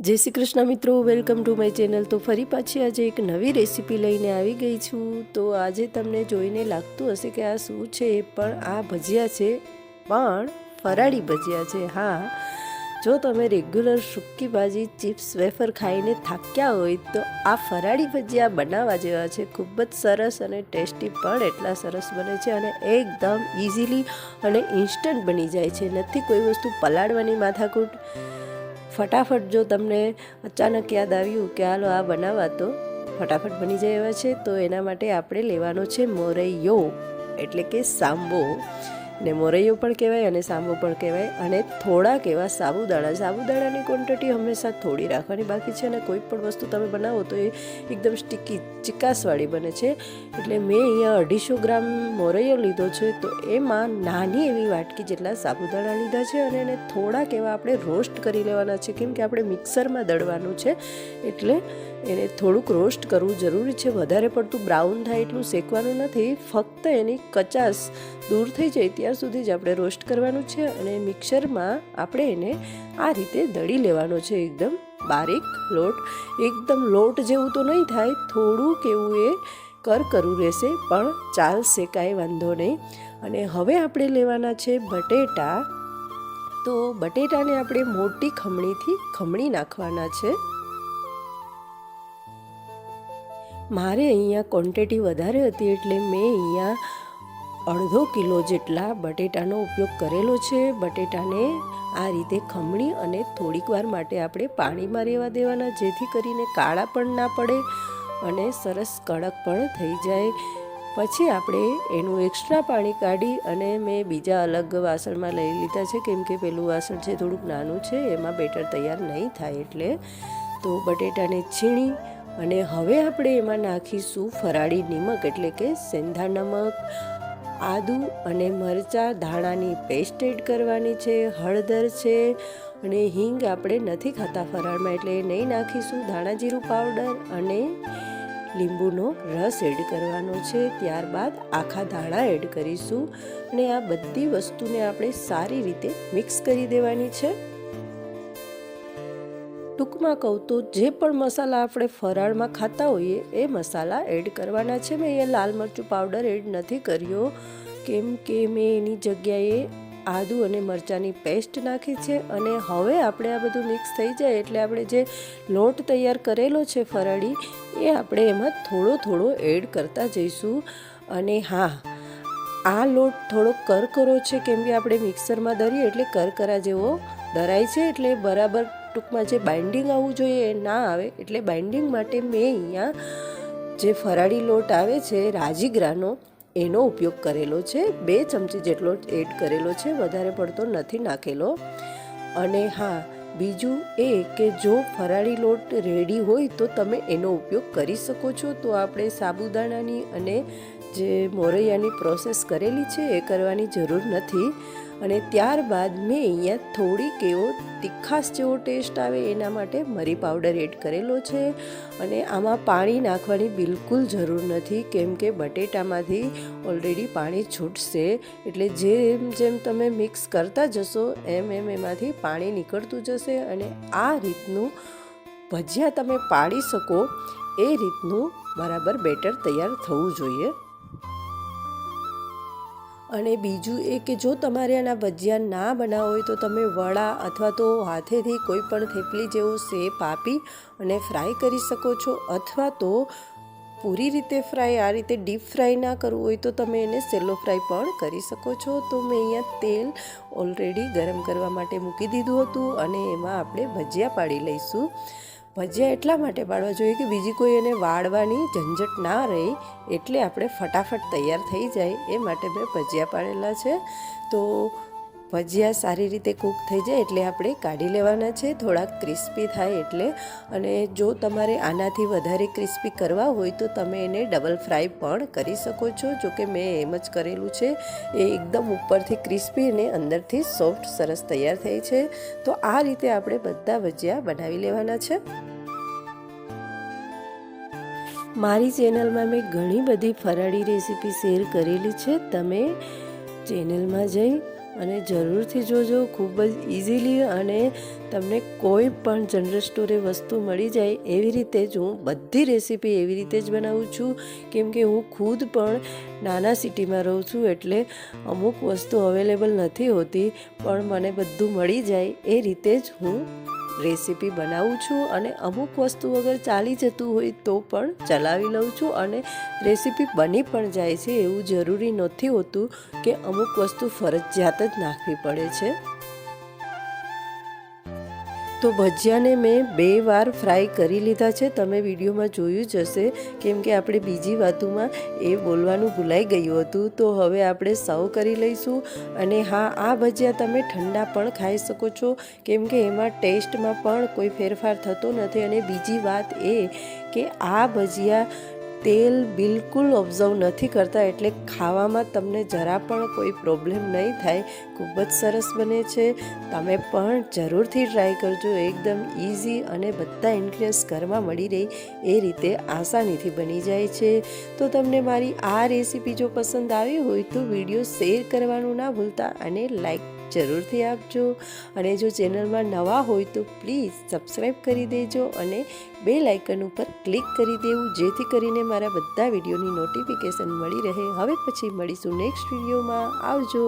જય શ્રી કૃષ્ણ મિત્રો, welcome to my channel. તો ફરી પાછી આજે એક નવી રેસીપી લઈને આવી ગઈ છું. તો આજે તમને જોઈને લાગતું હશે કે આ શું છે, પણ આ ભજીયા છે, પણ ફરાળી ભજીયા છે. હા, જો તમે રેગ્યુલર સૂકી ભાજી, ચિપ્સ, વેફર ખાઈને થાક્યા હોય, તો આ ફરાળી ભજીયા બનાવવા જેવા છે. ખૂબ જ સરસ અને ટેસ્ટી પણ એટલા સરસ બને છે અને એકદમ ઇઝીલી અને ઇન્સ્ટન્ટ બની જાય છે. નથી કોઈ વસ્તુ પલાળવાની માથાકૂટ ફટાફટ જો તમને અચાનક યાદ આવ્યું કે હાલો આ બનાવવા તો ફટાફટ બની જાય એવા છે. તો એના માટે આપણે લેવાનો છે મોરૈયો, એટલે કે સાંબો. ને મોરૈયો પણ કહેવાય અને સાંબો પણ કહેવાય. અને થોડાક એવા સાબુદાણા. સાબુદાણાની ક્વોન્ટિટી હંમેશા થોડી રાખવાની બાકી છે અને કોઈ પણ વસ્તુ તમે બનાવો તો એ એકદમ સ્ટીકી ચિકાસવાળી બને છે. એટલે મેં અહીંયા અઢીસો ગ્રામ મોરૈયો લીધો છે તો એમાં નાની એવી વાટકી જેટલા સાબુદાણા લીધા છે અને એને થોડાક એવા આપણે રોસ્ટ કરી લેવાના છે. કેમ કે આપણે મિક્સરમાં દળવાનું છે. એટલે એને થોડુંક રોસ્ટ કરવું જરૂરી છે. વધારે પડતું બ્રાઉન થાય એટલું શેકવાનું નથી. ફક્ત એની કચાશ દૂર થઈ જાય ત્યાર સુધી જ આપણે રોસ્ટ કરવાનું છે અને મિક્સરમાં આપણે એને આ રીતે દળી લેવાનો છે. એકદમ બારીક લોટ, એકદમ લોટ જેવું તો નહીં થાય થોડુંક એવું એ કર કરવું રહેશે, પણ ચાલશે કાંઈ વાંધો નહીં. અને હવે આપણે લેવાના છે બટેટા. તો બટેટાને આપણે મોટી ખમણીથી ખમણી નાખવાના છે. મારે અહીંયા ક્વોન્ટિટી વધારે હતી એટલે મેં અહીંયા અડધો કિલો જેટલા બટેટાનો ઉપયોગ કરેલો છે. બટેટાને આ રીતે ખમણી અને થોડીક વાર માટે આપણે પાણીમાં રહેવા દેવાના, જેથી કરીને કાળા પણ ના પડે અને સરસ કડક પણ થઈ જાય. પછી આપણે એનું એક્સ્ટ્રા પાણી કાઢી અને મેં બીજા અલગ વાસણમાં લઈ લીધા છે. કેમ કે પેલું વાસણ છે થોડુંક નાનું છે, એમાં બેટર તૈયાર નહીં થાય એટલે. તો બટેટાને છીણી અને હવે આપણે એમાં નાખીશું ફરાળી નિમક, એટલે કે સેંધા નમક. આદુ અને મરચાં ધાણાની પેસ્ટ એડ કરવાની છે, હળદર છે અને હિંગ આપણે નથી ખાતા ફરાળમાં, એટલે નહીં નાખીશું. ધાણા જીરું પાવડર અને લીંબુનો રસ એડ કરવાનો છે. ત્યારબાદ આખા ધાણા એડ કરીશું અને આ બધી વસ્તુને આપણે સારી રીતે મિક્સ કરી દેવાની છે. ટૂંકમાં કહું તો જે પણ મસાલા આપણે ફરાળમાં ખાતા હોઈએ, એ મસાલા એડ કરવાના છે. મેં એ લાલ મરચું પાવડર એડ નથી કર્યો, કેમ કે મેં એની જગ્યાએ આદુ અને મરચાંની પેસ્ટ નાખી છે અને હવે આપણે આ બધું મિક્સ થઈ જાય એટલે આપણે જે લોટ તૈયાર કરેલો છે ફરાળી, એ આપણે એમાં થોડો થોડો એડ કરતા જઈશું. અને હા, આ લોટ થોડો કરકરો છે, કેમ કે આપણે મિક્સરમાં દરીએ એટલે કરકરા જેવો દરાય છે એટલે બરાબર ટૂંકમાં જે બાઇન્ડિંગ આવવું જોઈએ એ ના આવે, એટલે બાઇન્ડિંગ માટે મેં અહીંયા જે ફરાળી લોટ આવે છે રાજીગ્રાનો એનો ઉપયોગ કરેલો છે. બે ચમચી જેટલો એડ કરેલો છે, વધારે પડતો નથી નાખેલો. અને હા, બીજું એ કે જો ફરાળી લોટ રેડી હોય તો તમે એનો ઉપયોગ કરી શકો છો. તો આપણે સાબુદાણાની અને જે મોરૈયાની પ્રોસેસ કરેલી છે, એ કરવાની જરૂર નથી. અને ત્યારબાદ મેં અહીંયા થોડીક એવો તીખાશ જેવો ટેસ્ટ આવે એના માટે મરી પાવડર એડ કરેલો છે. અને આમાં પાણી નાખવાની બિલકુલ જરૂર નથી, કેમ કે બટેટામાંથી ઓલરેડી પાણી છૂટશે. એટલે જેમ જેમ તમે મિક્સ કરતા જશો, એમ એમ એમાંથી પાણી નીકળતું જશે અને આ રીતનું ભજીયા તમે પાડી શકો, એ રીતનું બરાબર બેટર તૈયાર થવું જોઈએ. અને બીજું એ કે જો તમારે આના ભજીયા ના બનાવો હોય તો તમે વડા અથવા તો હાથેથી કોઈ પણ થેપલી જેવો શેપ આપી અને ફ્રાય કરી શકો છો. અથવા તો પૂરી રીતે ફ્રાય, આ રીતે ડીપ ફ્રાય ના કરવું હોય તો તમે એને સેલો ફ્રાય પણ કરી શકો છો. તો મેં અહીંયા તેલ ઓલરેડી ગરમ કરવા માટે મૂકી દીધું હતું અને એમાં આપણે ભજીયા પાડી લઈશું. ભજીયા એટલા માટે પાડવા જોઈએ કે બીજી કોઈ એને વાળવાની ઝંઝટ ના રહે એટલે આપણે ફટાફટ તૈયાર થઈ જાય એ માટે મેં ભજીયા પાડેલા છે. તો ભજીયા સારી રીતે કૂક થઈ જાય એટલે આપણે કાઢી લેવાના છે. થોડાક ક્રિસ્પી થાય એટલે. અને જો તમારે આનાથી વધારે ક્રિસ્પી કરવા હોય તો તમે એને ડબલ ફ્રાય પણ કરી શકો છો. જો કે મેં એમ જ કરેલું છે. એ એકદમ ઉપરથી ક્રિસ્પી અને અંદરથી સોફ્ટ સરસ તૈયાર થઈ છે. તો આ રીતે આપણે બધા ભજીયા બનાવી લેવાના છે. મારી ચેનલમાં મેં ઘણી બધી ફરાળી રેસીપી શેર કરેલી છે. તમે ચેનલમાં જઈ અને જરૂરથી જોજો. ખૂબ જ ઇઝીલી અને તમને કોઈ પણ જનરલ સ્ટોરે વસ્તુ મળી જાય એવી રીતે જ હું બધી રેસીપી એવી રીતે જ બનાવું છું. કેમ કે હું ખુદ પણ નાના સિટીમાં રહું છું એટલે અમુક વસ્તુ અવેલેબલ નથી હોતી, પણ મને બધું મળી જાય એ રીતે જ હું રેસીપી બનાવું છું અને અમુક વસ્તુ વગર ચાલી જતું હોય તો પણ ચલાવી લઉં છું અને રેસીપી બની પણ જાય છે એવું જરૂરી નથી હોતું કે અમુક વસ્તુ ફરજિયાત જ નાખવી પડે છે. તો ભજીયાને મેં બે વાર ફ્રાય કરી લીધા છે. તમે વિડીયોમાં જોયું જ હશે. કેમ કે આપણે બીજી વાતોમાં એ બોલવાનું ભૂલાઈ ગયું હતું. તો હવે આપણે સર્વ કરી લઈશું. અને હા, આ ભજીયા તમે ઠંડા પણ ખાઈ શકો છો. કેમ કે એમાં ટેસ્ટમાં પણ કોઈ ફેરફાર થતો નથી. અને બીજી વાત એ કે આ ભજીયા તેલ બિલકુલ ઓબ્ઝર્વ નથી કરતા એટલે ખાવામાં તમને જરા પણ કોઈ પ્રોબ્લેમ નહીં થાય. ખૂબ જ સરસ બને છે. તમે પણ જરૂરથી ટ્રાય કરજો. એકદમ ઇઝી અને બધા ઇન્ગ્રીડિયન્ટ્સ ઘરમાં મળી રહે એ રીતે આસાનીથી બની જાય છે. તો તમને મારી આ રેસીપી જો પસંદ આવી હોય તો વીડિયો શેર કરવાનું ના ભૂલતા અને લાઈક જરૂરથી આપજો અને જો ચેનલમાં નવા હોય તો પ્લીઝ સબસ્ક્રાઈબ કરી દેજો અને બે લાઇકન ઉપર ક્લિક કરી દેવું, જેથી કરીને મારા બધા વિડીયોની નોટિફિકેશન મળી રહે. હવે પછી મળીશું નેક્સ્ટ વિડીયોમાં. આવજો.